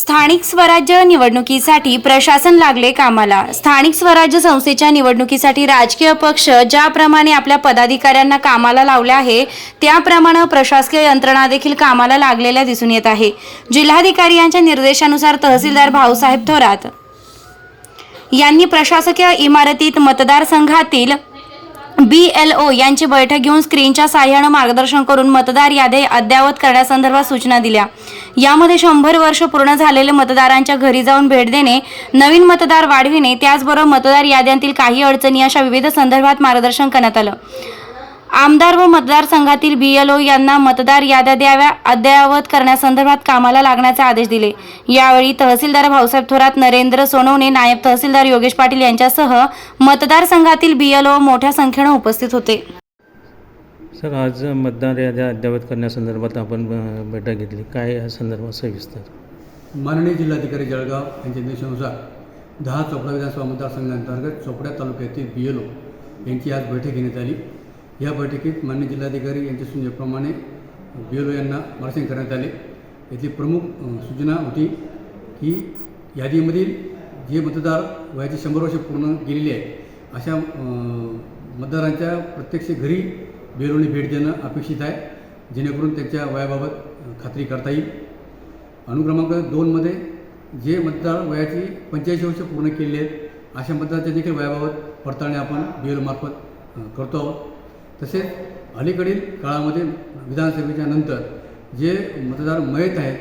स्थानिक स्वराज्य निवडणुकीसाठी प्रशासन लागले कामाला. स्थानिक स्वराज्य संस्थेच्या निवडणुकीसाठी राजकीय पक्ष ज्याप्रमाणे आपल्या पदाधिकाऱ्यांना कामाला लावले आहे त्याप्रमाणे प्रशासकीय यंत्रणा देखील कामाला लागलेल्या दिसून येत आहे. जिल्हाधिकारी यांच्या निर्देशानुसार तहसीलदार भाऊसाहेब थोरात यांनी प्रशासकीय इमारतीत मतदारसंघातील बी एल ओ यांची बैठक घेऊन स्क्रीनच्या साह्यानं मार्गदर्शन करून मतदार यादी अद्ययावत करण्यासंदर्भात सूचना दिल्या. यामध्ये शंभर वर्ष पूर्ण झालेले मतदारांच्या घरी जाऊन भेट देणे नवीन मतदार वाढविणे त्याचबरोबर मतदार याद्यांतील काही अडचणी अशा विविध संदर्भात मार्गदर्शन करण्यात आलं. आमदार व मतदारसंघातील बी एल ओ यांना मतदार याद्या द्याव्या अद्ययावत करण्यासंदर्भात कामाला लागण्याचे आदेश दिले. यावेळी तहसीलदार भाऊसाहेब थोरात नरेंद्र सोनवणे नायब तहसीलदार योगेश पाटील यांच्यासह मतदारसंघातील बी एल ओ मोठ्या संख्येनं उपस्थित होते. सर आज मतदार याद्या अद्ययावत करण्यासंदर्भात आपण बैठक घेतली. काय या संदर्भात सविस्तर माननीय जिल्हाधिकारी जळगाव यांच्या निर्देशानुसार दहा चोपडा विधानसभा मतदारसंघांतर्गत चोपड्या तालुक्यातील बी एल ओ यांची आज बैठक घेण्यात आली. या बैठकीत माननीय जिल्हाधिकारी यांच्या सूचनेप्रमाणे बी एल ओ यांना मार्गदर्शन करण्यात आले. याची प्रमुख सूचना होती की यादीमधील जे मतदार वयाची शंभर वर्ष पूर्ण गेलेली आहे अशा मतदारांच्या प्रत्यक्ष घरी बी भेट देणं अपेक्षित आहे. जेणेकरून त्यांच्या वयाबाबत खात्री करता येईल. अनुक्रमांक दोनमध्ये जे मतदार वयाची पंच्याऐंशी वर्ष पूर्ण केलेली आहेत अशा मतदारांच्या देखील वयाबाबत पडताळणी आपण बी करतो आहोत. तसेच अलीकडील काळामध्ये विधानसभेच्या नंतर जे मतदार मयत आहेत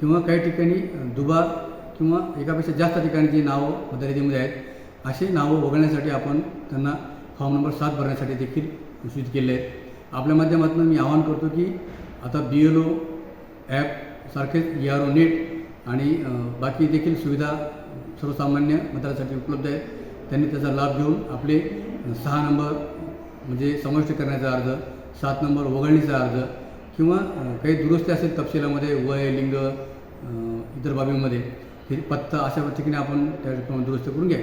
किंवा काही ठिकाणी दुबार किंवा एकापेक्षा जास्त ठिकाणी जी नावं मतदार यादीमध्ये आहेत अशी नावं वगळण्यासाठी आपण त्यांना फॉर्म नंबर सात भरण्यासाठी देखील सूचित केले आहेत. आपल्या माध्यमातून मी आवाहन करतो की आता बी एल ओ ॲप सारखेच ई आर ओ नेट आणि बाकी देखील सुविधा सर्वसामान्य मतदारासाठी उपलब्ध आहेत. त्यांनी त्याचा लाभ घेऊन आपले सहा नंबर म्हणजे समाविष्ट करण्याचा अर्ज सात नंबर वगळणीचा अर्ज किंवा काही दुरुस्ती असेल तपशिलामध्ये वय लिंग इतर बाबींमध्ये हे पत्ता अशा ठिकाणी आपण त्या ठिकाणी दुरुस्त करून घ्या.